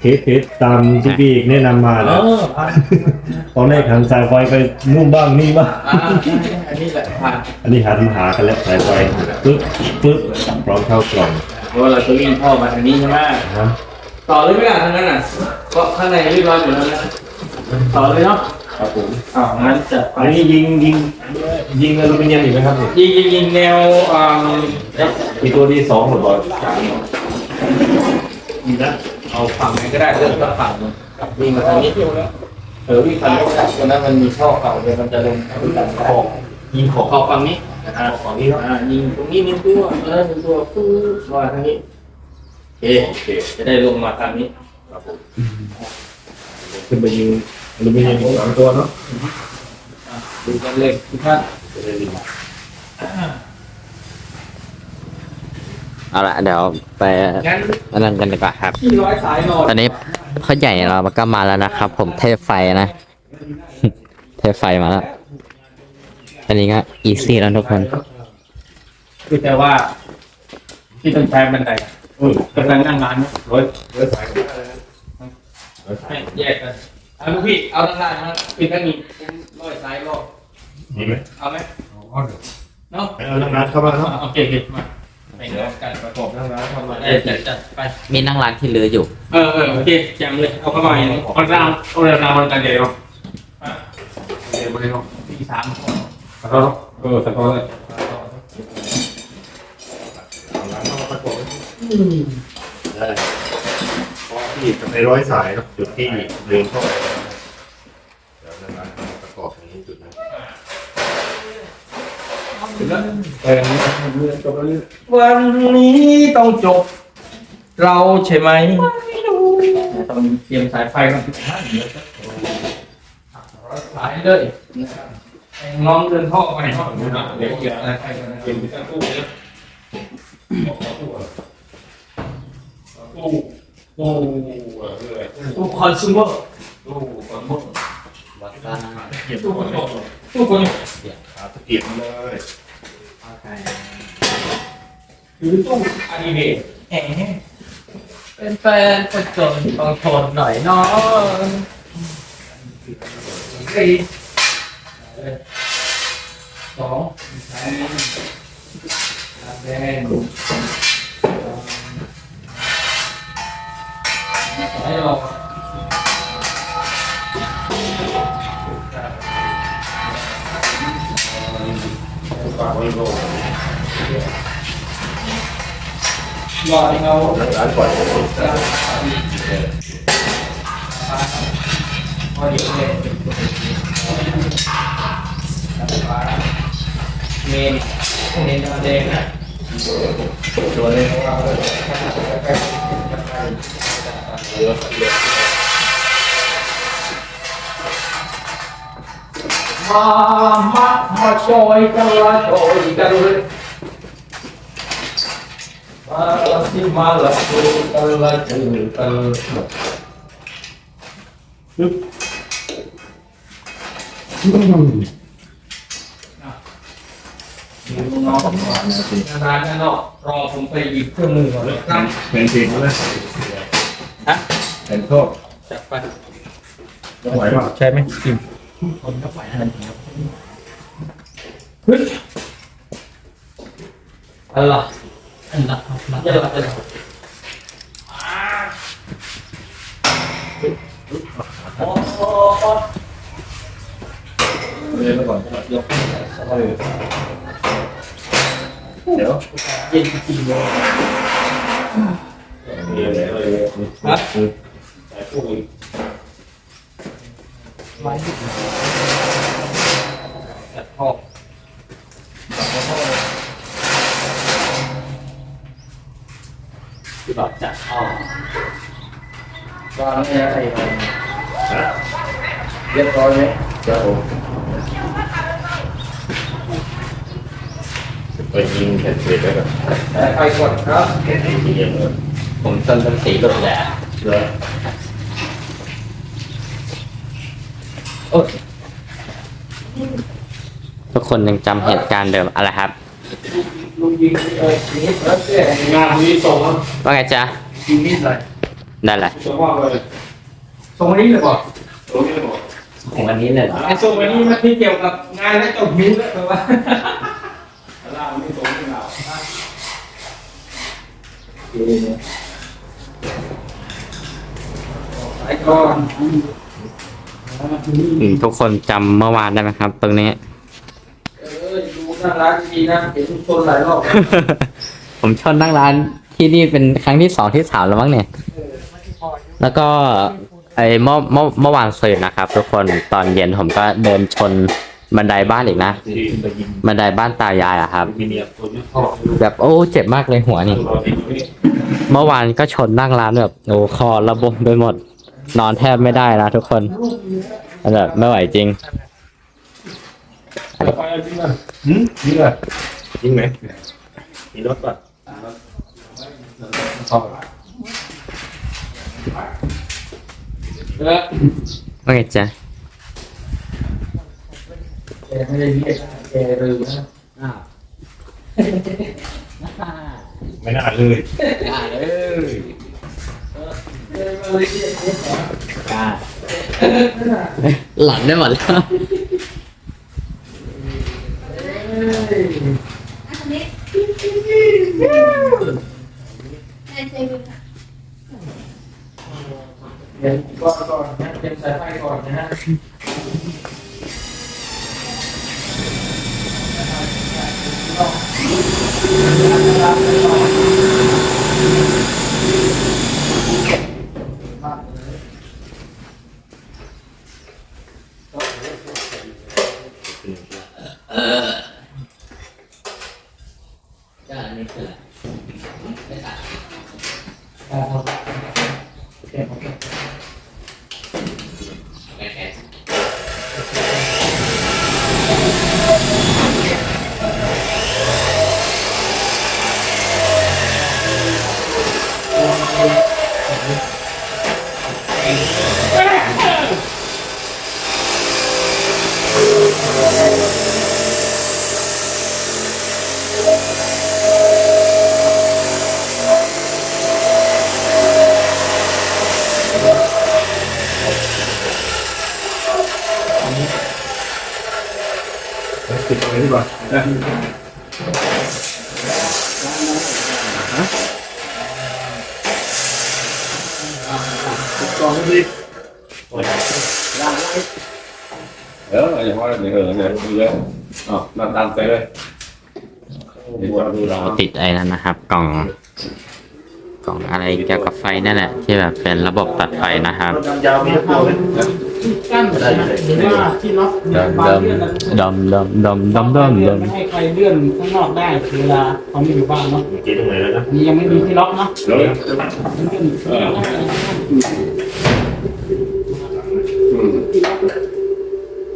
เทสเทสตามที่พี่แนะนำมาเอนะอผ่านตอนแรกหันสายไฟไปนู่นบ้างนี่บ้าง อ่าอันนี้แหละผ่านอันนี้หันมาหากันแล้วสายไฟปึ๊บปึ๊บพร้อมเข้ากล่องเพราะว่าเราจะวิ่งท่อมาทางนี้ใช่ไหมนะต่อเลยไม่ได้ทางนั้นอะเพราะข้างในเรียบร้อยหมดแล้วนะต่อเลยเนาะครับผมอ้าวงั้นจะไป อันนี้ยิงยิงยิงอลูมิเนียมอีกไหมครับเนี่ยยิงยิงยิงแนวอ่ามีตัวที่สองหมดบอลดีนะ เอาฝั่งไหนก็ได้เลือกสักฝั่งหนึ่งวิ่งมาทางนี้เออวิ่งทางนี้ก็ได้ตรงนั้นมันมีท่อเก่าเดี๋ยวมันจะลงทางขอบยิงของขอบฝั่งนี้อ่าขอบนี้อ่ายิงตรงนี้หนึ่งตัวเออหนึ่งตัวปุ๊บมาทางนี้โอเคโอเค จะได้ลงมาทางนี้ครับผมขึ้นไปยิงอลูมิเนียมอีกสามตัวเนาะอะดูกันเลยทุกท่านจะได้ดี เอาละเดี๋ยวไปงั้นอันนั้นกันดีกว่าครับ ที่ร้อยสายหน่อยตอนนี้พ่อใหญ่เราก็มาแล้วนะครับ ผมเทพไฟนะ เทพไฟมาแล้วอันนี้ก็อีซี่แล้วทุกคน คือแต่ว่า ที่ต้องใช้บันไดเออกำลังนั่งร้านเนี่ยร้อยร้อยสายก็ได้นะร้อยสายให้แยกกันเอาลูกพี่เอาทั้งร้านนะปิดทั้งนี้ร้อยสายรอบดีไหมเอาไหมเอาเดี๋ยวเนาะเอานั่งร้านเข้ามาเนาะโอเคโอเคมาไปเดี๋ยวกั นั่งร้านเข้ามาเออจัดจัดไป มีนั่งร้านที่เหลืออยู่ เออเออโอเคแจมเลย เอาเข้ามาอย่างนี้คนรามเอาเรียนรามมันกันเดียวอ่เดียวไม่ได้หรอกสี่สามขอโทษเออขอโทษเลยร้านเข้ามาประกอบได้เพราะที่จะไปร้อยสายเนาะจุดที่เดินเข้าไปเดี๋ยวนั่งร้านประกอบอย่างนี้จุดนั้น ถึงแล้วเออจบแล้วนี่วันนี้ต้องจบ เราใช่ไหมต้องเตรียมสายไฟกันทุกท่านเยวจะสายเลยน้องเดินท่อไปเดี๋ยวเกี่ยวอะไรไฟกันนะเป็นที่ตั้งตู้เนี่ยตู้ตู้ตู้เลยตู้คอน sumer ตู้คอนโทรลเก็บตู้คอนเลยตู้คน ขาตะเกียบมาเลยถือตู้อนิเมะแหมเป็นแฟนประจนต้องทนหน่อยเนาะสี่สองสามแดงไม่หรอกฝากไว้โลกรอให้เรา นั่งร้านก่อนพอดีเลยเมนเม มามามาช่วยกันละช่วยกันเลยมาสิมาละช่วยกันละช่วยกันน้องนานๆเนาะรอผมไปหยิบเครื่องมือก่อนเลยครับเป็นจริงนะฮะเป็นโทษจับไปไหวป่ะใช่ไหมจริง คนก็ไปทันทีครับฮึดอะไรอันละอันละอันละอันละโอ้โหเรียนมาก่อนยกเดี๋ยวเย็นจริงเลยเรีย นเลยฮะแต่พวกนี้ไว้จัดพ่อหลอดจัดพ่อวางเนี่ยอะไรวะฮะเรียบร้อยไหมจะโอ้ไปยิงแผ่นเศษแล้วกันแต่ไปก่อนครับแผ่นยิงเลยผมต้นต้นสีรถแหละเดี๋ยว โอ้ย ทุ กคนยังจำเหตุการณ์เดิมอะไรครับลุงยิงเออยิงนิดแล้วเจ๊งานนี้ส่งแล้วว่าไงจ๊ะยิงนิดเลยได้แหละจะว่าเลยส่งวันนี้เลยบอกตรงนี้บอกของวันนี้เลยเหรอไอ้ส่งวันนี้มันที่เกี่ยวกับงานและจบหิวแล้วแต่ว่าล่างไม่ตรงที่เราไอ้ก่อนอืมทุกคนจำเมื่อวานได้ไหมครับ ตรงนี้เอ อดูน่ารักดีนะเห็นชนหลายรอบผมชนนั่งร้านที่นี่เป็นครั้งที่สองที่สามแล้วมั้งเนี่ย แล้วก็ไอ้เมื่อเมื่อเมื่อวานซืนนะครับ ทุกคนตอนเย็นผมก็เดินชนบันไดบ้านอีกนะ บันไดบ้านตายายอะครับ แบบโอ้เจ็บมากเลยหัวนี่ เมื่อวานก็ชนนั่งร้านแบบโอ้คอระบมไปหมด นอนแทบไม่ได้นะทุกคนแบบไม่ไหวจริง ไปเอาจริงนะหืมยิงเลยยิงไหมมีรถป่ะเออว่าไงจ๊ะแกไม่ได้เรียกแกลืมนะไม่น่าเลยหลังได้หมดแล้ว เซเว่นค่ะเดี๋ยวก่อนก่อนนะเตรียมสายไฟก่อนนะฮะติ Okay. Thank you. ดตรงนี้ดีกว่ากองดิเอออย่าว่าอย่างเออเนี่ยดูเลยอ๋อนัดดันไปเลยเดี๋ยวจะดูเราติดไอ้นั่นนะครับ กล่อง ของอะไรเกี่ยวกับไฟนั่นแหละที่แบบเป็นระบบตัดไฟนะครับรถยาวมีรถตัวไหมกั้นหรือว่าที่ล็อกดมบานเลื่อนดมดมดมดมดมดมไม่ให้ใครเลื่อนข้างนอกได้เวลาเขาไม่อยู่บ้านเนาะเมื่อกี้ตรงไหนแล้วนะนี่ยังไม่มีที่ล็อกเนาะ แล้ว เลื่อนเลื่อน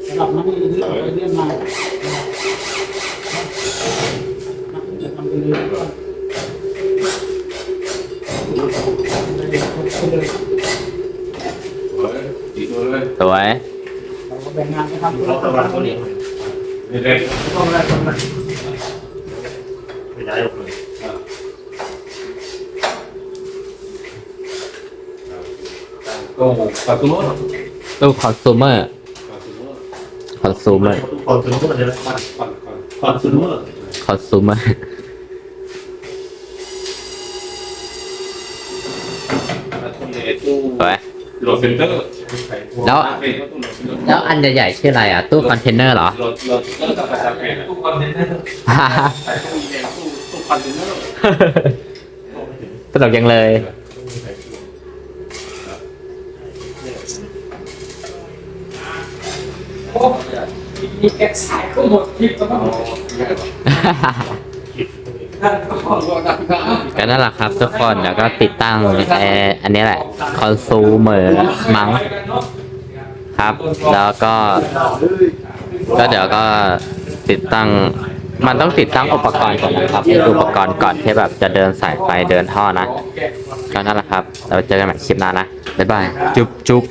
สำหรับนักเรียนที่เอาไปเลื่อนมาจะทำเป็นเรื่อง อีกตัวเลย สวย เราก็แบ่งงานไปทำรถตะวันตัวนี้นี่เล็กต้องอะไรต้องไรไม่ย้ายออกเลยโอ้ปัสสาวะตู้คอน sumer คอน sumer ทุกคนซื้อทุกคนเลยนะปันปันปันคอนซูเมอร์คอนซูเล็กตู้สวยโหลดเซ็นเตอร์ แล้ว แล้วอันใหญ่ๆชื่ออะไรอะ ตู้คอนเทนเนอร์เหรอโหลดโหลดเลิกกับประชาชนตู้คอนเทนเนอร์ใส่ตู้เย็นตู้ตู้คอนเทนเนอร์ตลกยังเลย โอ้มีแกะสายก็หมดทิพย์แล้วก็นั่นก็ก็นั่นแหละครับทุกคนเดี๋ยวก็ติดตั้งเอออันนี้แหละ คอนซูเมอร์มั้ง ครับ แล้วก็ ก็เดี๋ยวก็ติดตั้ง มันต้องติดตั้งอุปกรณ์ก่อนนะครับไอ้อุปกรณ์ก่อนที่แบบจะเดินสายไฟเดินท่อนะก็นั่นแหละครับเราเจอกันใหม่คลิปหน้านะบ๊ายบายจุ๊บจุ๊บ